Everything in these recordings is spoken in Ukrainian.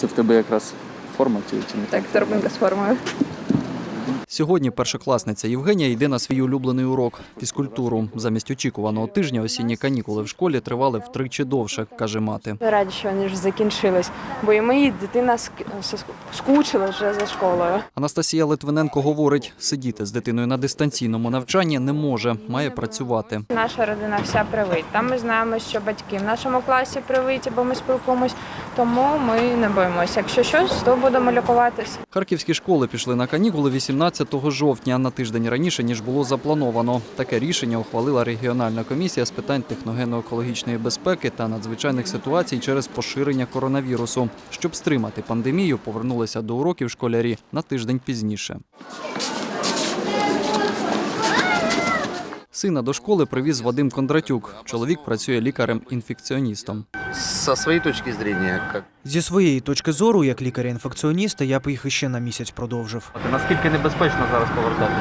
Це в тебе якраз форма чи, чи не Так, торбинка з формою. Сьогодні першокласниця Євгенія йде на свій улюблений урок фізкультуру. Замість очікуваного тижня осінні канікули в школі тривали втричі довше, каже мати. Раді, що вони ж закінчились, бо і ми, і дитина ск- ск- скучила вже за школою. Анастасія Литвиненко говорить, сидіти з дитиною на дистанційному навчанні не може, має працювати. Наша родина вся привить. Там ми знаємо, що батьки в нашому класі привиті, бо ми спілкуємось, тому ми не боїмося. Якщо щось, то будемо лікуватися. Харківські школи пішли на канікули 18 жовтня, на тиждень раніше ніж було заплановано. Таке рішення ухвалила регіональна комісія з питань техногенно-екологічної безпеки та надзвичайних ситуацій через поширення коронавірусу. Щоб стримати пандемію, повернулися до уроків школярі на тиждень пізніше. Сина до школи привіз Вадим Кондратюк. Чоловік працює лікарем-інфекціоністом. Со своей точки зрения, как Зі своєї точки зору, як лікаря-інфекціоніста, я б їх іще на місяць продовжив. Наскільки небезпечно зараз повертати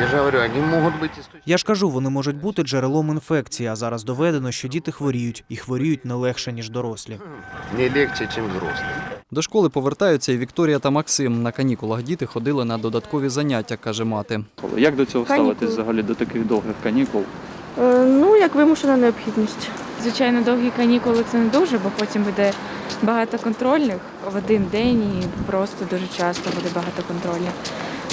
я же говорю, они могут быть источником. Я ж кажу, вони можуть бути джерелом інфекції, а зараз доведено, що діти хворіють і хворіють не легше, ніж дорослі. Не легче, чем взрослые. До школи повертаються і Вікторія та Максим. На канікулах діти ходили на додаткові заняття, каже мати. Як до цього Канікули. ставитись взагалі до таких довгих канікул? Е, Ну, як вимушена необхідність. Звичайно, довгі канікули це не дуже, бо потім буде багато контрольних в один день і просто дуже часто буде багато контрольних.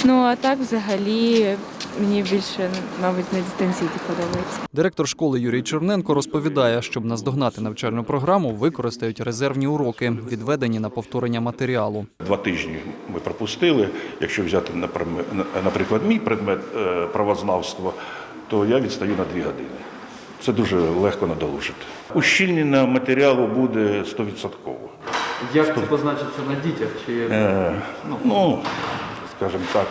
Ну а так взагалі мені більше, мабуть, на дистанційці подобається. Директор школи Юрій Черненко розповідає, щоб наздогнати навчальну програму, використають резервні уроки, відведені на повторення матеріалу. Два тижні ми пропустили. Якщо взяти наприклад мій предмет е, правознавства, то я відстаю на дві години. Це дуже легко надолужити. Ущільнення матеріалу буде 100%. Як це позначиться на дітях? Чи Е, ну, скажімо так,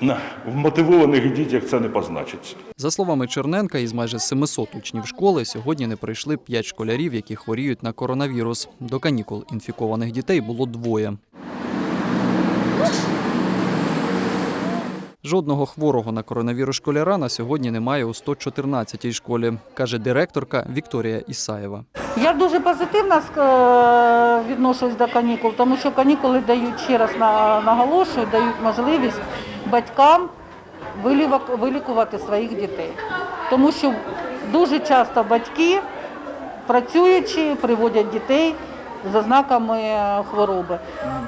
на вмотивованих дітях це не позначиться. За словами Черненка, із майже 700 учнів школи сьогодні не прийшли 5 школярів, які хворіють на коронавірус. До канікул інфікованих дітей було двоє. Жодного хворого на коронавірус школяра на сьогодні немає у 114-й школі, каже директорка Вікторія Ісаєва. Я дуже позитивно відношусь до канікул, тому що канікули дають ще раз наголошую, дають можливість батькам вилікувати своїх дітей. Тому що дуже часто батьки, працюючи, приводять дітей з ознаками хвороби.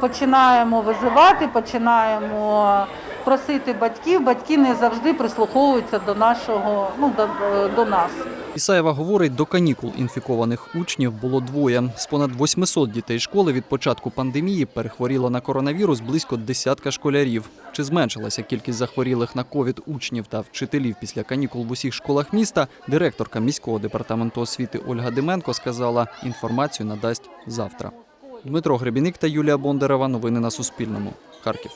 Починаємо визивати, починаємо просити батьків. Батьки не завжди прислуховуються до нашого, ну до, до нас. Ісаєва говорить, до канікул інфікованих учнів було двоє. З понад 800 дітей школи від початку пандемії перехворіло на коронавірус близько десятка школярів. Чи зменшилася кількість захворілих на ковід учнів та вчителів після канікул в усіх школах міста? Директорка міського департаменту освіти Ольга Дименко сказала, інформацію надасть завтра. Дмитро Гребіник та Юлія Бондарева. Новини на Суспільному. Харків.